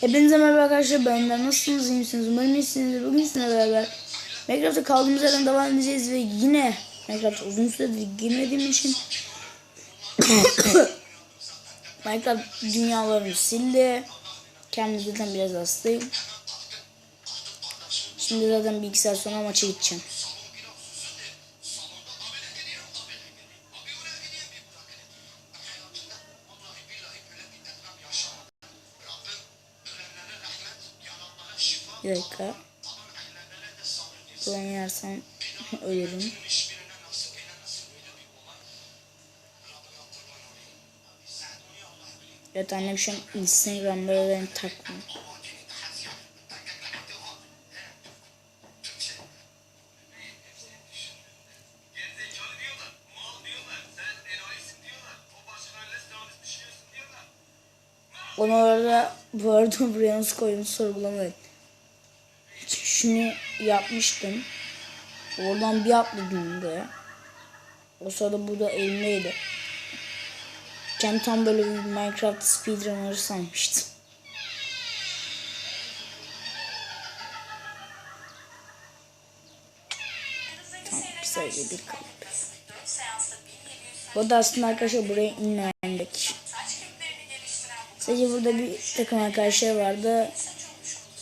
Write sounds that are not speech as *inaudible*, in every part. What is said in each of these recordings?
Hepinize merhaba arkadaşlar ben Önder. Nasılsınız? iyi misiniz? Umarım iyisinizdir. Bugün sizinle beraber Minecraft'ta kaldığımız yerden devam edeceğiz ve yine Minecraft uzun süredir girmediğim için *coughs* Minecraft dünyalarını sildi. Kendim zaten biraz hastayım. Şimdi zaten saat sonra maça gideceğim. Bir dakika. Buradan yersem *laughs* ölürüm. Evet annem şu an Instagram'da beni takmıyor. Onu orada bu arada buraya nasıl koyduğumu sorgulamayın. Şunu yapmıştım. Oradan bir atladım buraya. O sırada bu da elimdeydi. Kendi tam böyle bir Minecraft speedrunner sanmıştım. Tam sadece bir kalp. Bu da aslında arkadaşlar buraya inmeyendik. Sadece burada bir takım arkadaşlar vardı.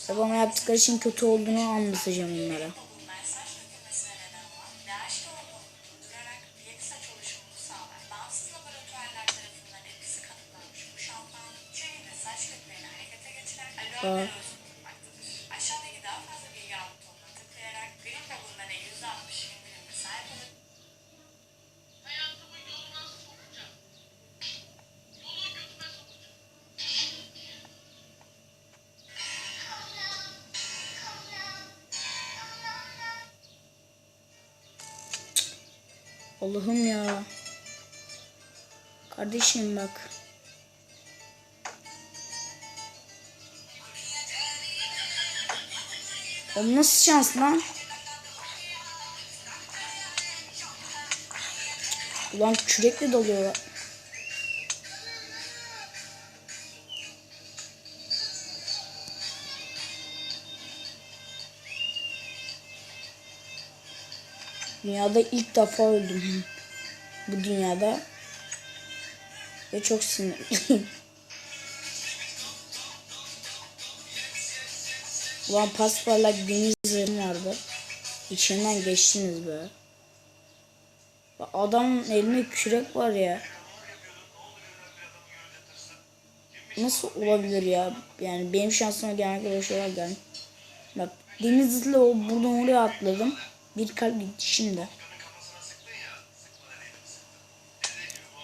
Ve bana yaptıkları için kötü olduğunu anlatacağım onlara. Allah'ım ya. Kardeşim bak. O nasıl şans lan? Ulan kürekle dalıyorlar. Dünyada ilk defa öldüm. Bu dünyada. Ve çok sinirliyim. Ulan pasparlak deniz zırhım vardı. İçinden geçtiniz be. Adamın elinde kürek var ya. Nasıl olabilir ya? Yani benim şansıma gelmek öyle şeyler gelmiş. Bak denizle o buradan oraya atladım. Bir kalp gitti şimdi.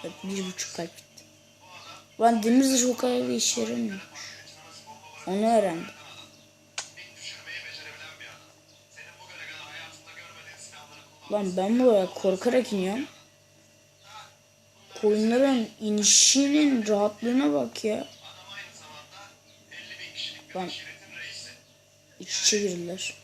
Bak bir buçuk kalp gitti. Lan demir zırh o kadar bir işe yaramıyor. Onu öğrendim. Lan ben buraya korkarak iniyorum. Koyunların inişinin rahatlığına bak ya. Adam aynı zamanda 50 bin kişilik bir Lan iç içe girdiler.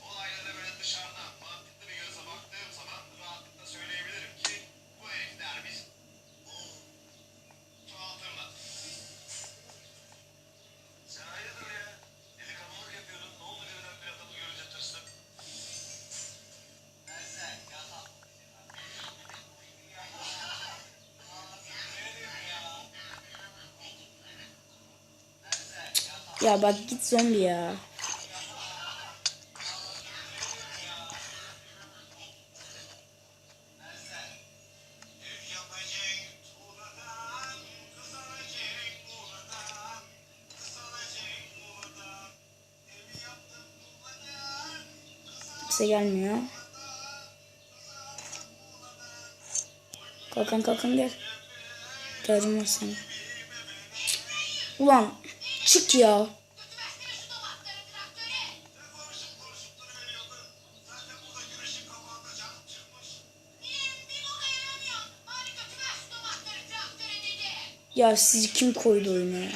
Ya bak git zombi ya. Kimse. Kalkan kalkan gel. Var sana. Ulan çık ya. Ya sizi kim koydu oyuna ya?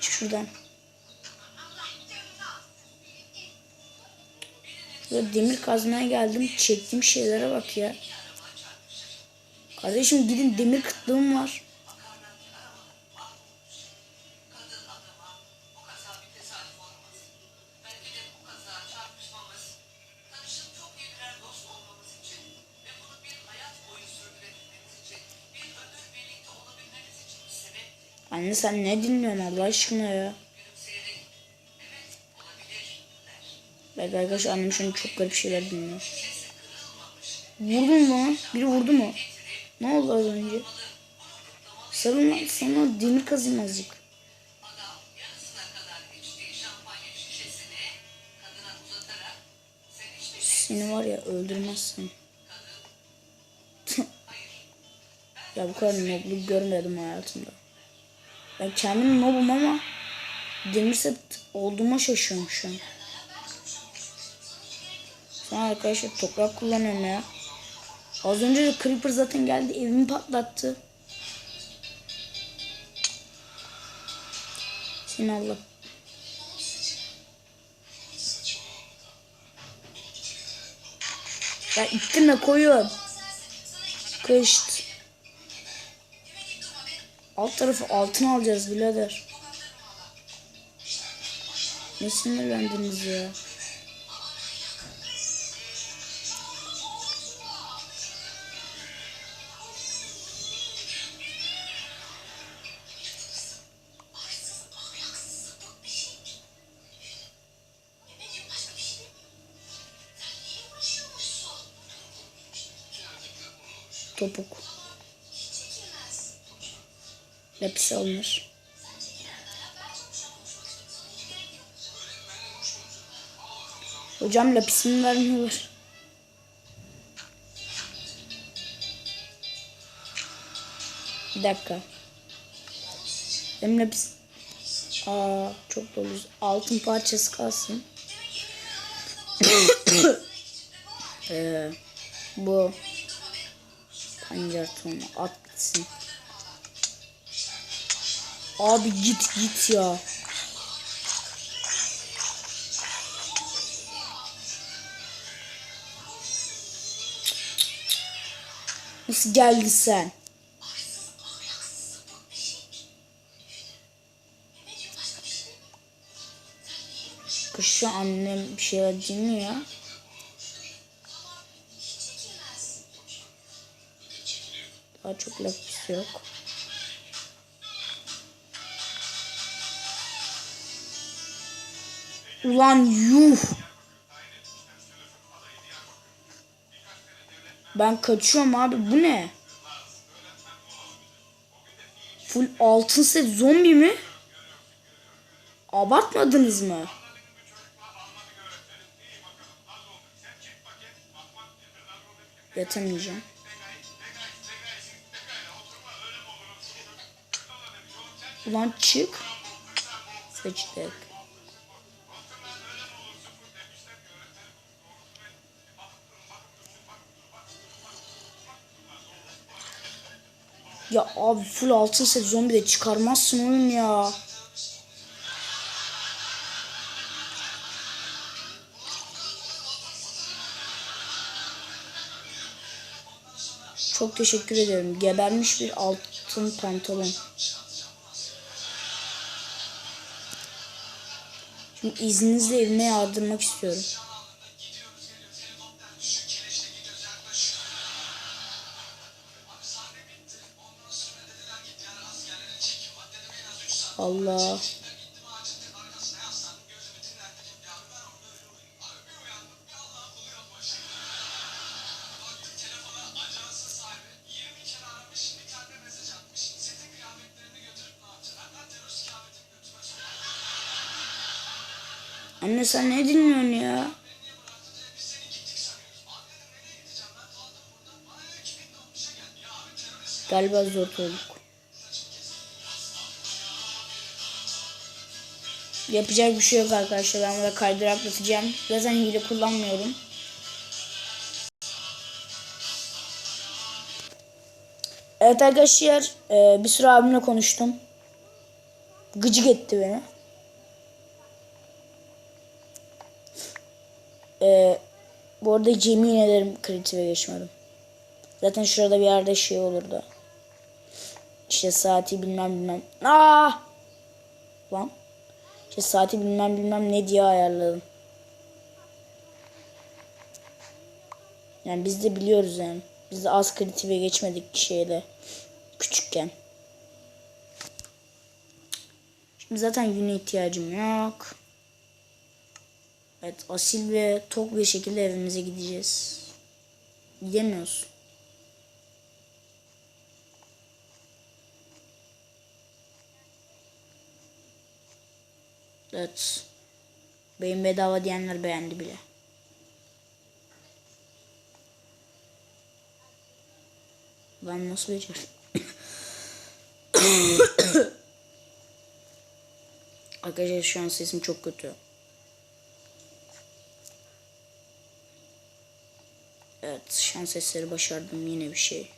Çık şuradan. Ya demir kazmaya geldim. Çektiğim şeylere bak ya. Kardeşim gidin demir kıtlığım var. Anne sen ne dinliyorsun Allah aşkına ya? Belki arkadaşlar annem şu an çok garip şeyler dinliyor. Vurdun mu? Biri vurdu mu? Ne oldu az önce? Sarılma sana demir kazayım azıcık. Seni var ya öldürmezsin. *laughs* ya bu kadar nobluk görmedim hayatımda. Ben kendim nobum ama demir set olduğuma şaşıyorum şu an. Sonra arkadaşlar toprak kullanıyorum ya. Az önce de Creeper zaten geldi evimi patlattı. Seni Allah. Ya ittirme koyun. Kışt. Alt tarafı altın alacağız birader. Ne sinirlendiniz ya? Topuk. Lapis alınır. Hocam lapisimi vermiyorlar. Bir dakika. Benim lapis... Aa çok doluyuz. Altın parçası kalsın. *coughs* ee, bu pancar tohumu at gitsin. Abi git git ya. Nasıl geldin sen? Kışı annem bir şeyler dinliyor. Daha çok lapis yok. Ulan yuh. Ben kaçıyorum abi bu ne? Full altın set zombi mi? Abartmadınız mı? Yatamayacağım. Ulan çık. Seçtik. Ya abi full altın set zombi de çıkarmazsın oğlum ya. Çok teşekkür ederim. Gebermiş bir altın pantolon. Şimdi izninizle evime yardırmak istiyorum. Allah. Anne sen ne dinliyorsun ya? Galiba zor olduk. Yapacak bir şey yok arkadaşlar. Ben burada kaydırak atacağım. Zaten hile kullanmıyorum. Evet arkadaşlar e, bir süre abimle konuştum. Gıcık etti beni. E, bu arada yemin ederim kritiğe geçmedim. Zaten şurada bir yerde şey olurdu. İşte saati bilmem bilmem. Aa! Lan. İşte saati bilmem bilmem ne diye ayarladım. Yani biz de biliyoruz yani. Biz de az kritiğe geçmedik şeyde. Küçükken. Zaten yüne ihtiyacım yok. Evet asil ve tok bir şekilde evimize gideceğiz. Gidemiyoruz. Evet. Beyin bedava diyenler beğendi bile. Ben nasıl becerdim? *coughs* Arkadaşlar şu an sesim çok kötü. Evet şans eseri başardım yine bir şey.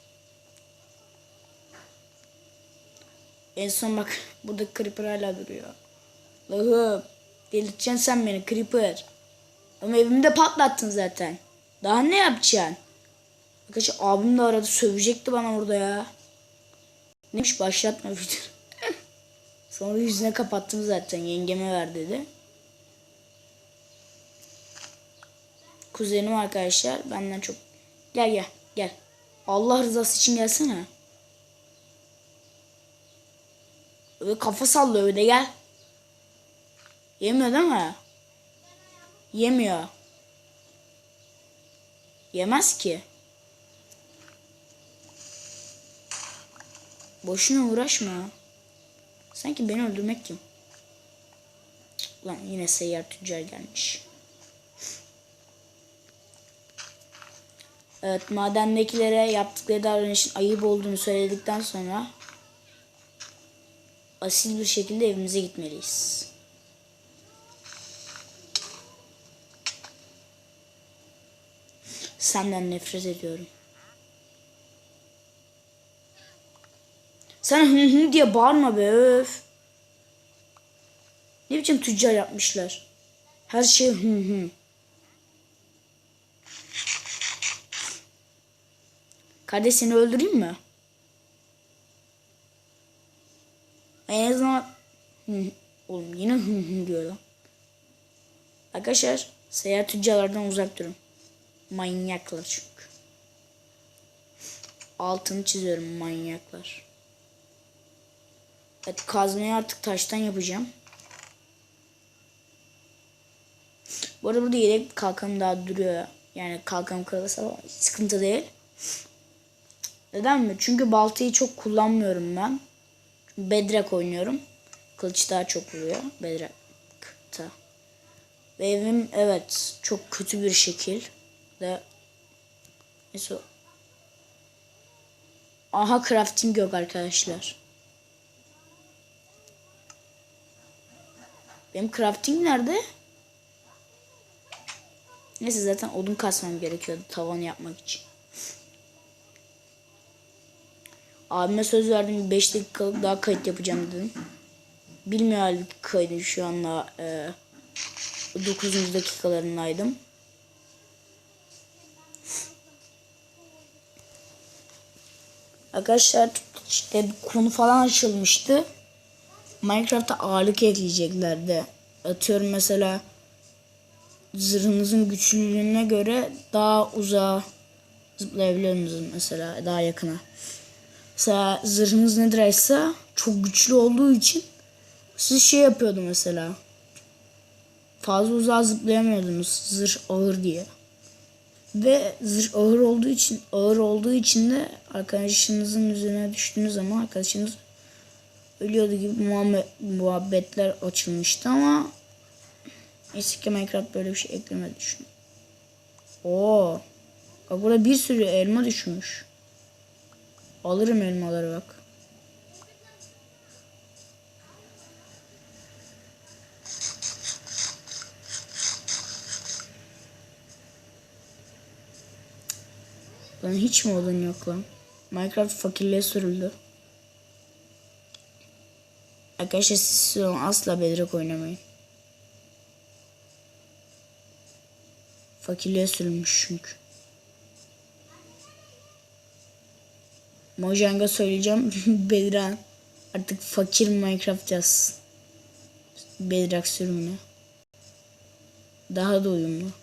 En son bak *laughs* burada Creeper hala duruyor. Allah'ım delirteceksin sen beni Creeper. Ama evimi de patlattın zaten. Daha ne yapacaksın? Arkadaşlar abim de aradı sövecekti bana orada ya. Neymiş başlatma video. *laughs* Sonra yüzüne kapattım zaten yengeme ver dedi. Kuzenim arkadaşlar benden çok. Gel gel gel. Allah rızası için gelsene. Öyle kafa sallıyor öyle gel. Yemiyor değil mi? Yemiyor. Yemez ki. Boşuna uğraşma. Sanki beni öldürmek kim? Lan yine seyyar tüccar gelmiş. Evet madendekilere yaptıkları davranışın ayıp olduğunu söyledikten sonra asil bir şekilde evimize gitmeliyiz. Senden nefret ediyorum. Sen hı hı diye bağırma be öf. Ne biçim tüccar yapmışlar. Her şey hı hı. Kardeş seni öldüreyim mi? En azından hı hı. Oğlum yine hı hı diyor lan. Arkadaşlar seyahat tüccarlardan uzak durun. Manyaklar çünkü. Altını çiziyorum manyaklar. Evet kazmayı artık taştan yapacağım. Bu arada burada yedek kalkanım daha duruyor. Yani kalkanım kırılırsa sıkıntı değil. Neden mi? Çünkü baltayı çok kullanmıyorum ben. Bedrock oynuyorum. Kılıç daha çok vuruyor. Bedrock'ta. Ve evim evet çok kötü bir şekil. De Neyse. Aha crafting yok arkadaşlar. Benim crafting nerede? Neyse zaten odun kasmam gerekiyordu tavan yapmak için. Abime söz verdim 5 dakikalık daha kayıt yapacağım dedim. Bilmiyor halbuki kaydı şu anda e, 9. dakikalarındaydım. Arkadaşlar işte konu falan açılmıştı. Minecraft'a ağırlık ekleyeceklerdi. Atıyorum mesela zırhınızın güçlülüğüne göre daha uzağa zıplayabiliyor musunuz mesela daha yakına. Mesela zırhınız nedirse çok güçlü olduğu için siz şey yapıyordu mesela. Fazla uzağa zıplayamıyordunuz zırh ağır diye. Ve zırh ağır olduğu için ağır olduğu için de arkadaşınızın üzerine düştüğünüz zaman arkadaşınız ölüyordu gibi muhabbet, muhabbetler açılmıştı ama neyse ki Minecraft böyle bir şey eklemedi düşün. Oo. Bak burada bir sürü elma düşmüş. Alırım elmaları bak. Lan hiç mi odun yok lan? Minecraft fakirliğe sürüldü. Arkadaşlar siz asla Bedrock oynamayın. Fakirliğe sürülmüş çünkü. Mojang'a söyleyeceğim. *laughs* Bedran artık fakir Minecraft yazsın. Bedrock sürümüne. Daha da uyumlu.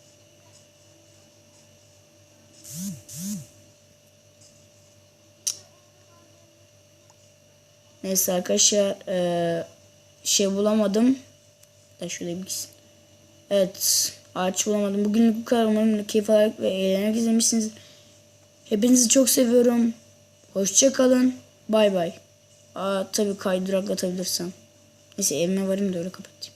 Neyse arkadaşlar eee, şey bulamadım. Da şöyle bir gitsin. Evet. Ağaç bulamadım. Bugünlük bu kadar. Umarım keyif alarak ve eğlenerek izlemişsiniz. Hepinizi çok seviyorum. Hoşça kalın. Bay bay. Aa tabii kaydırak atabilirsem. Neyse evime varayım da öyle kapatayım.